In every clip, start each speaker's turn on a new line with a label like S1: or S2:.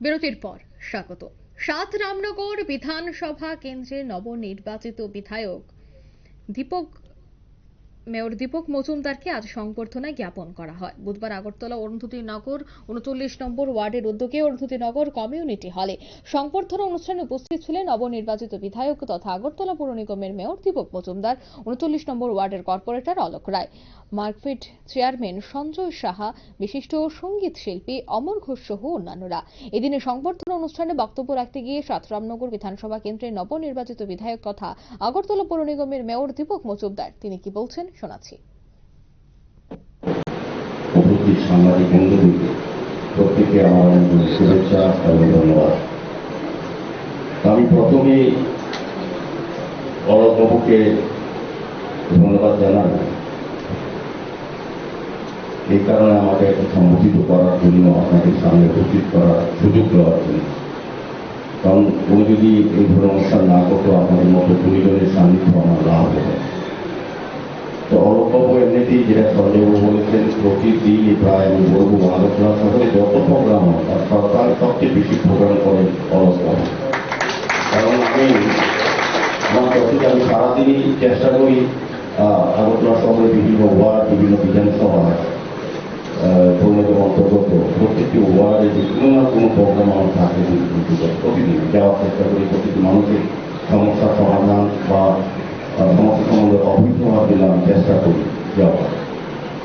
S1: বিরতির পর স্বাগত। সাত রামনগর বিধানসভা কেন্দ্রের নবনির্বাচিত বিধায়ক দীপক মেয়র দীপক মজুমদারকে আজ সংবর্ধনা জ্ঞাপন করা হয়। বুধবার আগরতলা অরুন্ধতী নগর উনচল্লিশ নম্বর ওয়ার্ডের উদ্যোগে অরুন্ধতী নগর কমিউনিটি হলে সংবর্ধনা অনুষ্ঠানে উপস্থিত ছিলেন নবনির্বাচিত বিধায়ক তথা আগরতলা পৌর নিগমের মেয়র দীপক মজুমদার, উনচল্লিশ নম্বর ওয়ার্ডের কর্পোরেটর অলোক রায়, মার্কফিট চেয়ারম্যান সঞ্জয় সাহা, বিশিষ্ট সংগীত শিল্পী অমর ঘোষ সহ অন্যান্যরা। এদিনে সংবর্ধনা অনুষ্ঠানে বক্তব্য রাখতে গিয়ে সাতরামনগর বিধানসভা কেন্দ্রের নবনির্বাচিত বিধায়ক তথা আগরতলা পৌর নিগমের মেয়র দীপক মজুমদার, তিনি কি বলছেন? শোনাচ্ছি।
S2: আমি অরবাবুকে ধন্যবাদ এই কারণে আমাকে সম্বোধিত করার জন্য আপনাকে সামনে উপস্থিত করার সুযোগ দেওয়ার জন্য। কারণ ও যদি এই ধরনের অনুষ্ঠান না করতো, আপনাদের মতো দুইজনের সান্নিধ্য আমার লাভ হতো। তো অল্পবাবু এমনিতেই যেটা সঞ্জয়বাবু বলেছেন প্রতিদিন প্রায় আমি বলব আলোচনা শহরে যত প্রোগ্রাম হয় তার সরকার সবচেয়ে বেশি প্রোগ্রাম করেন অল্পবাবু কারণ আমি আমার যতটুকু আমি সারাদিনই চেষ্টা করি আগরতলা শহরে বিভিন্ন ওয়ার্ড বিভিন্ন বিধানসভা পৌরনিগম অন্তর্গত প্রত্যেকটি ওয়ার্ডে যে কোনো না কোনো প্রোগ্রাম আমার থাকে প্রতিদিন যাওয়ার চেষ্টা করি প্রতিটি মানুষের সমস্যার সমাধান বা সমস্যা সম্বন্ধে অভিজ্ঞ আমি চেষ্টা করি যাওয়ার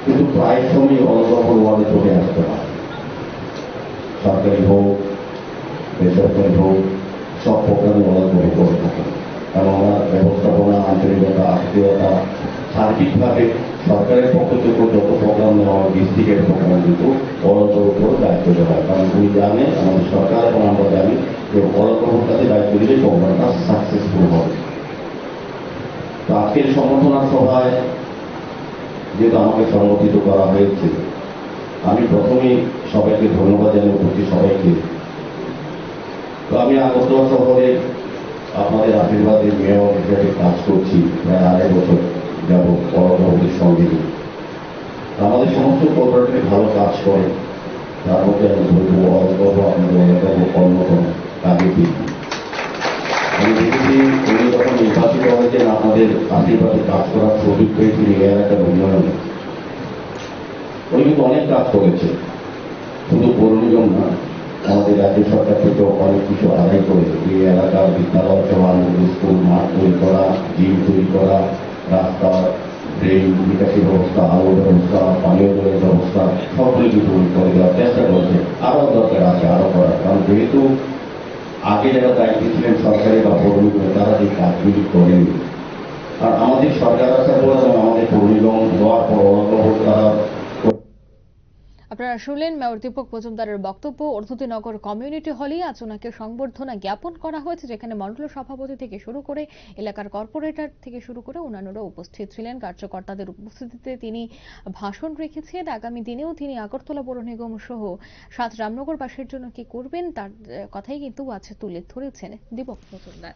S2: কিন্তু প্রায় সময় অলগপর ওয়ার্ডে চলে আসতে হয়। সরকারি হোক, বেসরকারি হোক, সব প্রোগ্রামে অলগপরে করে থাকে। কারণ আমরা ব্যবস্থাপনা আন্তরিকতা আত্মীয়তা সার্বিকভাবে সরকারের পক্ষ থেকে যত প্রোগ্রাম নেওয়া হয়, ডিস্ট্রিক্টের প্রোগ্রাম কিন্তু অলগর উপর দায়িত্ব দেওয়া হয়। কারণ উনি জানে আমাদের সরকার, এবং আমরা জানি যে অলগর কাছে দায়িত্ব দিলে প্রোগ্রামটা সাকসেসফুল হবে। আজকের সম্বর্ধনা সভায় যেহেতু আমাকে সংগঠিত করা হয়েছে, আমি প্রথমেই সবাইকে ধন্যবাদ জানাই উপস্থিত সবাইকে। তো আমি আগরতলা শহরে আপনাদের আশীর্বাদে মেয়র হিসেবে কাজ করছি, প্রায় আড়াই বছর যাব পরবর্তীর সঙ্গে। আমাদের সমস্ত কর্পোরেটর ভালো কাজ করে, তার মধ্যে আমি বলব অল্প আপনাদের অন্যতম। আশীর্বাদে কাজ করার সুযোগ পেয়েছেন এই এলাকার উন্নয়নে উনি কিন্তু অনেক কাজ করেছে শুধু পৌর নিগম না, আমাদের রাজ্য সরকার থেকে অনেক কিছু আদায় করে এই এলাকার বিদ্যালয় আনন্দ স্কুল, মাঠ তৈরি করা জিম তৈরি করা রাস্তা ড্রেন নিকাশি ব্যবস্থা আলো ব্যবস্থা, পানীয় জলের ব্যবস্থা সবগুলো কিন্তু করে দেওয়ার চেষ্টা করছে আরও দরকার আছে আরও করার। কারণ যেহেতু আগে যারা দায়িত্বে ছিলেন সরকারি বা পৌরনিগম, তারা এই কাজগুলি করেনি আমাদের সরকার আসার পর আমাদের পৌর নিগম দেওয়ার পর অনগ্রহ তারা
S1: আপনারা শুনলেন মেয়র দীপক মজুমদারের বক্তব্য। অর্ধুতিনগর কমিউনিটি হলে আজ ওনাকে সংবর্ধনা জ্ঞাপন করা হয়েছে, যেখানে মন্ডল সভাপতি থেকে শুরু করে এলাকার কর্পোরেটর থেকে শুরু করে অন্যান্যরা উপস্থিত ছিলেন। কার্যকর্তাদের উপস্থিতিতে তিনি ভাষণ রেখেছেন। আগামী দিনেও তিনি আগরতলা পৌর নিগম সহ সাত রামনগরবাসীর জন্য কি করবেন, তার কথাই কিন্তু আজ তুলে ধরেছেন দীপক মজুমদার।